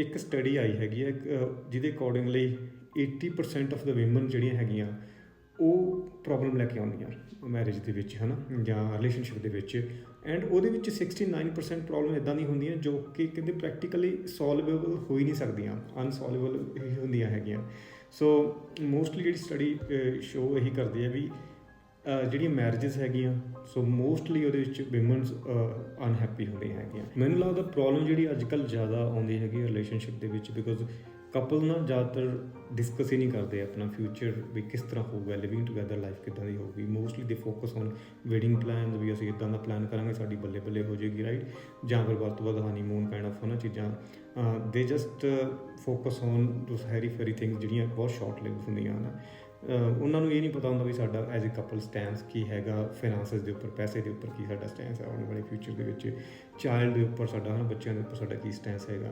ਇੱਕ ਸਟੱਡੀ ਆਈ ਹੈਗੀ ਹੈ ਇੱਕ, ਅ, ਜਿਹਦੇ ਅਕੋਰਡਿੰਗਲੀ 80% ਆਫ ਦਾ ਔਮਨ ਜਿਹੜੀਆਂ ਹੈਗੀਆਂ ਉਹ ਪ੍ਰੋਬਲਮ ਲੈ ਕੇ ਆਉਂਦੀਆਂ ਮੈਰਿਜ ਦੇ ਵਿੱਚ ਹਨਾ ਜਾਂ ਰਿਲੇਸ਼ਨਸ਼ਿਪ ਦੇ ਵਿੱਚ। ਐਂਡ ਉਹਦੇ ਵਿੱਚ 69% ਪ੍ਰੋਬਲਮ ਇਦਾਂ ਦੀ ਹੁੰਦੀਆਂ ਜੋ ਕਿ ਕਹਿੰਦੇ ਪ੍ਰੈਕਟੀਕਲੀ ਸੋਲਵੇਬਲ ਹੋ ਹੀ ਨਹੀਂ ਸਕਦੀਆਂ ਅਨਸੋਲਵੇਬਲ ਹੀ ਹੁੰਦੀਆਂ ਹੈਗੀਆਂ। ਸੋ ਮੋਸਟਲੀ ਜਿਹੜੀ ਸਟੱਡੀ ਸ਼ੋ ਇਹੀ ਕਰਦੀ ਹੈ ਵੀ ਜਿਹੜੀਆਂ ਮੈਰਿਜਸ ਹੈਗੀਆਂ ਸੋ ਮੋਸਟਲੀ ਉਹਦੇ ਵਿੱਚ ਵਿਮਨਸ ਅਨਹੈਪੀ ਹੁੰਦੀਆਂ ਹੈਗੀਆਂ। ਮੈਨੂੰ ਲੱਗਦਾ ਪ੍ਰੋਬਲਮ ਜਿਹੜੀ ਅੱਜ ਕੱਲ ਜ਼ਿਆਦਾ ਆਉਂਦੀ ਹੈਗੀ ਰਿਲੇਸ਼ਨਸ਼ਿਪ ਦੇ ਵਿੱਚ ਬਿਕੋਜ਼ ਕਪਲ ਨਾ ਜ਼ਿਆਦਾਤਰ ਡਿਸਕਸ ਹੀ ਨਹੀਂ ਕਰਦੇ ਆਪਣਾ ਫਿਊਚਰ ਵੀ ਕਿਸ ਤਰ੍ਹਾਂ ਹੋਊਗਾ ਲਿਵਿੰਗ ਟੁਗੇਦਰ ਲਾਈਫ ਕਿੱਦਾਂ ਦੀ ਹੋਊਗੀ। Mostly they focus on wedding plans ਵੀ ਅਸੀਂ ਇਦਾਂ ਦਾ ਪਲਾਨ ਕਰਾਂਗੇ, ਸਾਡੀ ਬੱਲੇ ਬੱਲੇ ਹੋ ਜਾਏਗੀ ਰਾਈਟ ਜਾਂ ਫਿਰ ਵੱਧ ਤੋਂ ਵੱਧ ਹਨੀਮੂਨ ਕਾਈਂਡ ਆਫ ਹਨਾ ਚੀਜ਼ਾਂ। They just focus on those hairy fairy things ਜਿਹੜੀਆਂ ਬਹੁਤ ਸ਼ਾਰਟ ਲਿਵਡ ਹੁੰਦੀਆਂ ਹਨ। ਅਹ ਉਹਨਾਂ ਨੂੰ ਇਹ ਨਹੀਂ ਪਤਾ ਹੁੰਦਾ ਵੀ ਸਾਡਾ ਐਜ਼ ਅ ਕਪਲ ਸਟੈਂਸ ਕੀ ਹੈਗਾ ਫਾਈਨਾਂਸਸ ਦੇ ਉੱਪਰ, ਪੈਸੇ ਦੇ ਉੱਪਰ ਕੀ ਸਾਡਾ ਸਟੈਂਸ ਹੈ, ਆਉਣ ਵਾਲੇ ਫਿਊਚਰ ਦੇ ਵਿੱਚ ਚਾਈਲਡ ਦੇ ਉੱਪਰ ਸਾਡਾ ਹਨਾ, ਬੱਚਿਆਂ ਦੇ ਉੱਪਰ ਸਾਡਾ ਕੀ ਸਟੈਂਸ ਹੈਗਾ।